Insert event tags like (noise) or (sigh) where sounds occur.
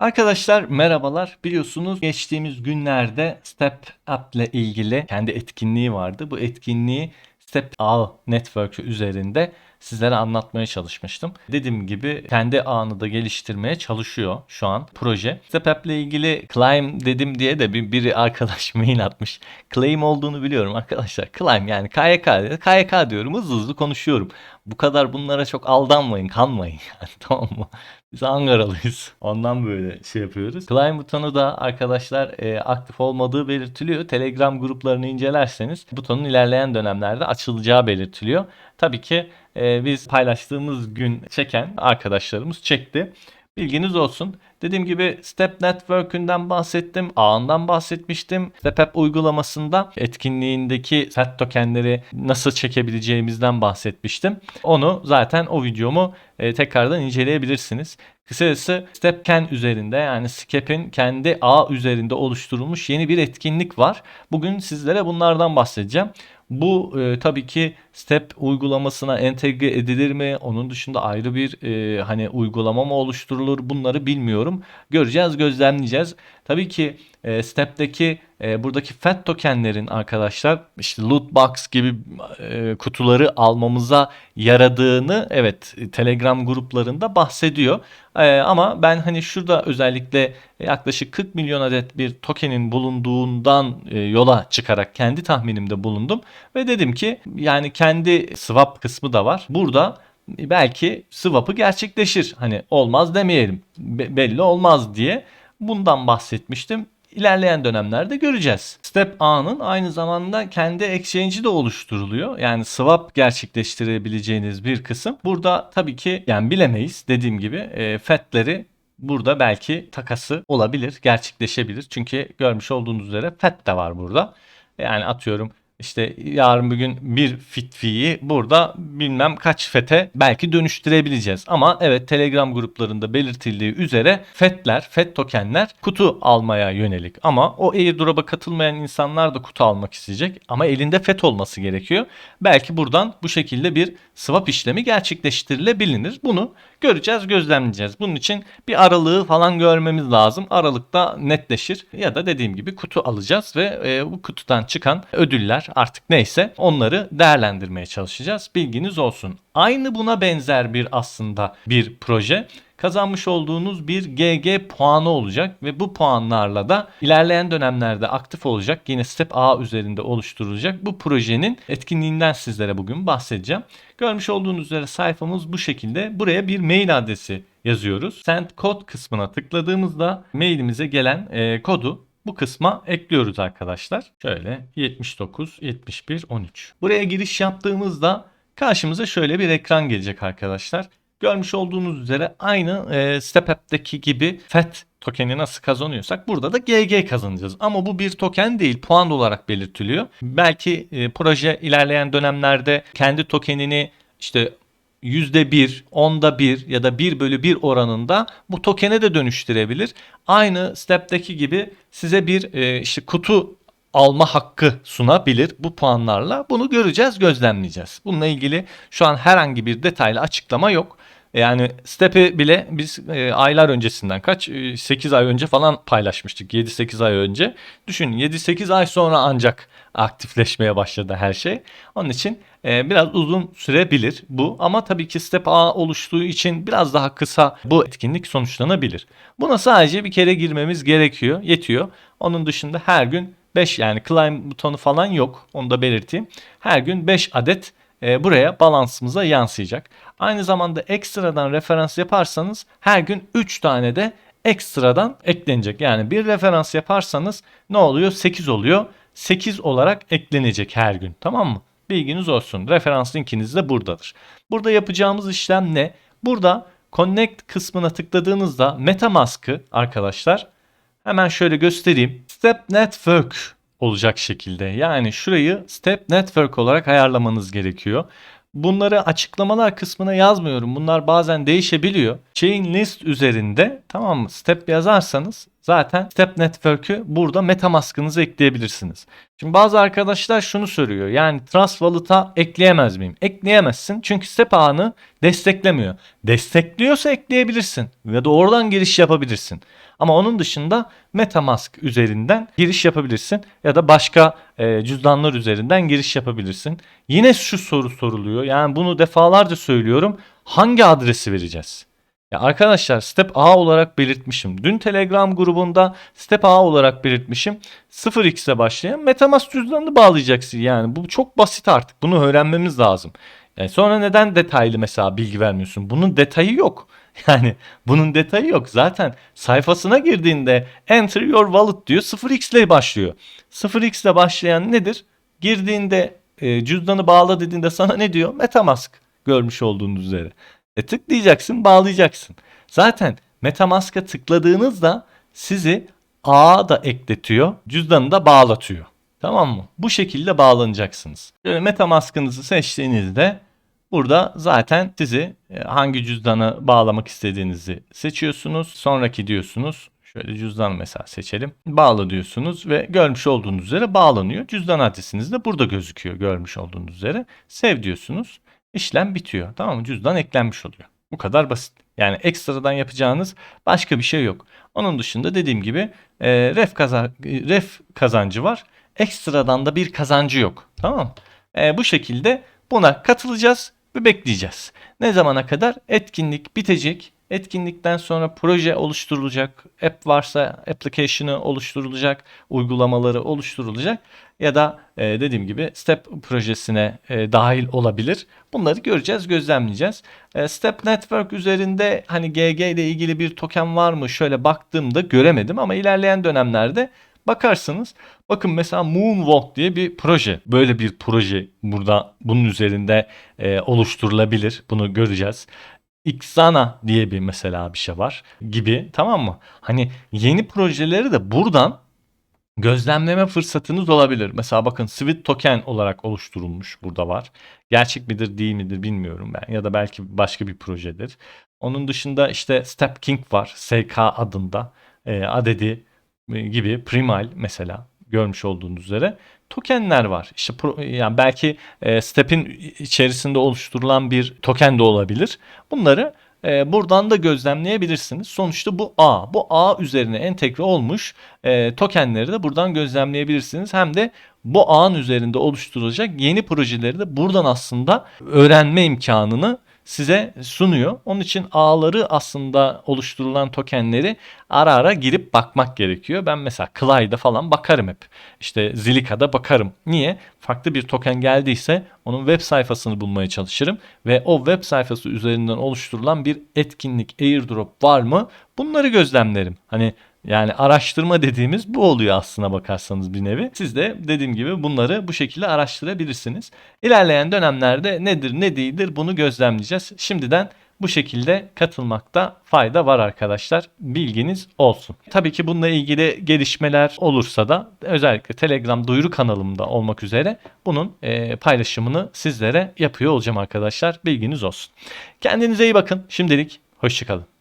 Arkadaşlar merhabalar. Biliyorsunuz geçtiğimiz günlerde Step App ile ilgili kendi etkinliği vardı. Bu etkinliği Step Ağ Network üzerinde sizlere anlatmaya çalışmıştım. Dediğim gibi kendi ağını da geliştirmeye çalışıyor şu an proje. Step App ile ilgili Climb dedim diye de bir, biri arkadaş (laughs) mail atmış. Claim olduğunu biliyorum arkadaşlar. Climb yani KYK. KYK diyorum hızlı hızlı konuşuyorum. Bu kadar bunlara çok aldanmayın, kanmayın (laughs) yani tamam mı? Biz Ankaralıyız. Ondan böyle şey yapıyoruz. Climb butonu da arkadaşlar e, aktif olmadığı belirtiliyor. Telegram gruplarını incelerseniz butonun ilerleyen dönemlerde açılacağı belirtiliyor. Tabii ki e, biz paylaştığımız gün çeken arkadaşlarımız çekti. Bilginiz olsun. Dediğim gibi Step Network'ünden bahsettim, ağından bahsetmiştim. Step App uygulamasında etkinliğindeki set tokenleri nasıl çekebileceğimizden bahsetmiştim. Onu zaten o videomu e, tekrardan inceleyebilirsiniz. Kısacası Stepken üzerinde yani Skep'in kendi ağ üzerinde oluşturulmuş yeni bir etkinlik var. Bugün sizlere bunlardan bahsedeceğim. Bu e, tabii ki Step uygulamasına entegre edilir mi? Onun dışında ayrı bir e, hani uygulama mı oluşturulur? Bunları bilmiyorum. Göreceğiz, gözlemleyeceğiz. Tabii ki e, Step'teki e, buradaki FAT tokenlerin arkadaşlar işte loot box gibi e, kutuları almamıza yaradığını evet Telegram gruplarında bahsediyor. E, ama ben hani şurada özellikle yaklaşık 40 milyon adet bir tokenin bulunduğundan e, yola çıkarak kendi tahminimde bulundum ve dedim ki yani kendi swap kısmı da var. Burada belki swap'ı gerçekleşir. Hani olmaz demeyelim. Be- belli olmaz diye bundan bahsetmiştim. İlerleyen dönemlerde göreceğiz. Step A'nın aynı zamanda kendi exchange'i de oluşturuluyor. Yani swap gerçekleştirebileceğiniz bir kısım. Burada tabii ki yani bilemeyiz dediğim gibi e, FET'leri burada belki takası olabilir, gerçekleşebilir. Çünkü görmüş olduğunuz üzere FET de var burada. Yani atıyorum işte yarın bir gün bir fit fee'yi burada bilmem kaç fete belki dönüştürebileceğiz. Ama evet Telegram gruplarında belirtildiği üzere fetler, fet tokenler kutu almaya yönelik. Ama o airdrop'a katılmayan insanlar da kutu almak isteyecek. Ama elinde fet olması gerekiyor. Belki buradan bu şekilde bir swap işlemi gerçekleştirilebilir. Bunu göreceğiz, gözlemleyeceğiz. Bunun için bir aralığı falan görmemiz lazım. Aralıkta netleşir ya da dediğim gibi kutu alacağız ve e, bu kutudan çıkan ödüller artık neyse onları değerlendirmeye çalışacağız. Bilginiz olsun. Aynı buna benzer bir aslında bir proje kazanmış olduğunuz bir GG puanı olacak ve bu puanlarla da ilerleyen dönemlerde aktif olacak yine Step A üzerinde oluşturulacak bu projenin etkinliğinden sizlere bugün bahsedeceğim. Görmüş olduğunuz üzere sayfamız bu şekilde. Buraya bir mail adresi yazıyoruz. Send code kısmına tıkladığımızda mailimize gelen e, kodu bu kısma ekliyoruz arkadaşlar. Şöyle 79 71 13. Buraya giriş yaptığımızda karşımıza şöyle bir ekran gelecek arkadaşlar. Görmüş olduğunuz üzere aynı e, Step App'teki gibi FET tokeni nasıl kazanıyorsak burada da GG kazanacağız. Ama bu bir token değil puan olarak belirtiliyor. Belki e, proje ilerleyen dönemlerde kendi tokenini işte %1, onda 1 ya da 1 bölü 1 oranında bu tokene de dönüştürebilir. Aynı Step'teki gibi size bir e, işte kutu alma hakkı sunabilir bu puanlarla. Bunu göreceğiz, gözlemleyeceğiz. Bununla ilgili şu an herhangi bir detaylı açıklama yok. Yani Step'i bile biz e, aylar öncesinden kaç e, 8 ay önce falan paylaşmıştık. 7-8 ay önce. Düşün 7-8 ay sonra ancak aktifleşmeye başladı her şey. Onun için e, biraz uzun sürebilir bu ama tabii ki Step A oluştuğu için biraz daha kısa bu etkinlik sonuçlanabilir. Buna sadece bir kere girmemiz gerekiyor, yetiyor. Onun dışında her gün 5 yani climb butonu falan yok. Onu da belirteyim. Her gün 5 adet e, buraya balansımıza yansıyacak. Aynı zamanda ekstradan referans yaparsanız her gün 3 tane de ekstradan eklenecek. Yani bir referans yaparsanız ne oluyor? 8 oluyor. 8 olarak eklenecek her gün. Tamam mı? Bilginiz olsun. Referans linkiniz de buradadır. Burada yapacağımız işlem ne? Burada Connect kısmına tıkladığınızda MetaMask'ı arkadaşlar hemen şöyle göstereyim. Step Network olacak şekilde. Yani şurayı Step Network olarak ayarlamanız gerekiyor. Bunları açıklamalar kısmına yazmıyorum. Bunlar bazen değişebiliyor. Chain list üzerinde tamam mı? Step yazarsanız zaten Step Network'ü burada MetaMask'ınıza ekleyebilirsiniz. Şimdi bazı arkadaşlar şunu soruyor. Yani Trust ekleyemez miyim? Ekleyemezsin. Çünkü Step ağını desteklemiyor. Destekliyorsa ekleyebilirsin. Ya da oradan giriş yapabilirsin. Ama onun dışında MetaMask üzerinden giriş yapabilirsin. Ya da başka e, cüzdanlar üzerinden giriş yapabilirsin. Yine şu soru soruluyor. Yani bunu defalarca söylüyorum. Hangi adresi vereceğiz? Ya arkadaşlar Step A olarak belirtmişim. Dün Telegram grubunda Step A olarak belirtmişim. 0x'e başlayan MetaMask cüzdanını bağlayacaksın. Yani bu çok basit artık. Bunu öğrenmemiz lazım. Yani sonra neden detaylı mesela bilgi vermiyorsun? Bunun detayı yok. (laughs) Yani bunun detayı yok. Zaten sayfasına girdiğinde enter your wallet diyor. 0x ile başlıyor. 0x ile başlayan nedir? Girdiğinde e, cüzdanı bağla dediğinde sana ne diyor? Metamask görmüş olduğunuz üzere. E tıklayacaksın, bağlayacaksın. Zaten Metamask'a tıkladığınızda sizi ağa da ekletiyor, cüzdanı da bağlatıyor. Tamam mı? Bu şekilde bağlanacaksınız. Böyle Metamask'ınızı seçtiğinizde burada zaten sizi e, hangi cüzdanı bağlamak istediğinizi seçiyorsunuz. Sonraki diyorsunuz. Şöyle cüzdan mesela seçelim. Bağla diyorsunuz ve görmüş olduğunuz üzere bağlanıyor. Cüzdan adresiniz de burada gözüküyor görmüş olduğunuz üzere. Sev diyorsunuz. İşlem bitiyor. Tamam mı? Cüzdan eklenmiş oluyor. Bu kadar basit. Yani ekstradan yapacağınız başka bir şey yok. Onun dışında dediğim gibi e, ref, kazan ref kazancı var. Ekstradan da bir kazancı yok. Tamam mı? E, bu şekilde buna katılacağız ve bekleyeceğiz. Ne zamana kadar? Etkinlik bitecek. Etkinlikten sonra proje oluşturulacak. App varsa application'ı oluşturulacak. Uygulamaları oluşturulacak. Ya da e, dediğim gibi Step projesine e, dahil olabilir. Bunları göreceğiz, gözlemleyeceğiz. E, Step Network üzerinde hani GG ile ilgili bir token var mı? Şöyle baktığımda göremedim ama ilerleyen dönemlerde bakarsınız. Bakın mesela Moonwalk diye bir proje. Böyle bir proje burada bunun üzerinde e, oluşturulabilir. Bunu göreceğiz. Xana diye bir mesela bir şey var gibi tamam mı? Hani yeni projeleri de buradan gözlemleme fırsatınız olabilir. Mesela bakın Sweet Token olarak oluşturulmuş burada var. Gerçek midir değil midir bilmiyorum ben ya da belki başka bir projedir. Onun dışında işte Step King var SK adında e, adedi e, gibi Primal mesela görmüş olduğunuz üzere tokenler var. İşte pro, yani belki e, Step'in içerisinde oluşturulan bir token de olabilir. Bunları e, buradan da gözlemleyebilirsiniz. Sonuçta bu A. Bu A üzerine entegre olmuş e, tokenleri de buradan gözlemleyebilirsiniz. Hem de bu ağın üzerinde oluşturulacak yeni projeleri de buradan aslında öğrenme imkanını size sunuyor. Onun için ağları aslında oluşturulan tokenleri ara ara girip bakmak gerekiyor. Ben mesela Clyde'a falan bakarım hep. İşte Zilica'da bakarım. Niye? Farklı bir token geldiyse onun web sayfasını bulmaya çalışırım ve o web sayfası üzerinden oluşturulan bir etkinlik, airdrop var mı? Bunları gözlemlerim. Hani yani araştırma dediğimiz bu oluyor aslına bakarsanız bir nevi. Siz de dediğim gibi bunları bu şekilde araştırabilirsiniz. İlerleyen dönemlerde nedir ne değildir bunu gözlemleyeceğiz. Şimdiden bu şekilde katılmakta fayda var arkadaşlar. Bilginiz olsun. Tabii ki bununla ilgili gelişmeler olursa da özellikle Telegram duyuru kanalımda olmak üzere bunun e, paylaşımını sizlere yapıyor olacağım arkadaşlar. Bilginiz olsun. Kendinize iyi bakın. Şimdilik hoşçakalın.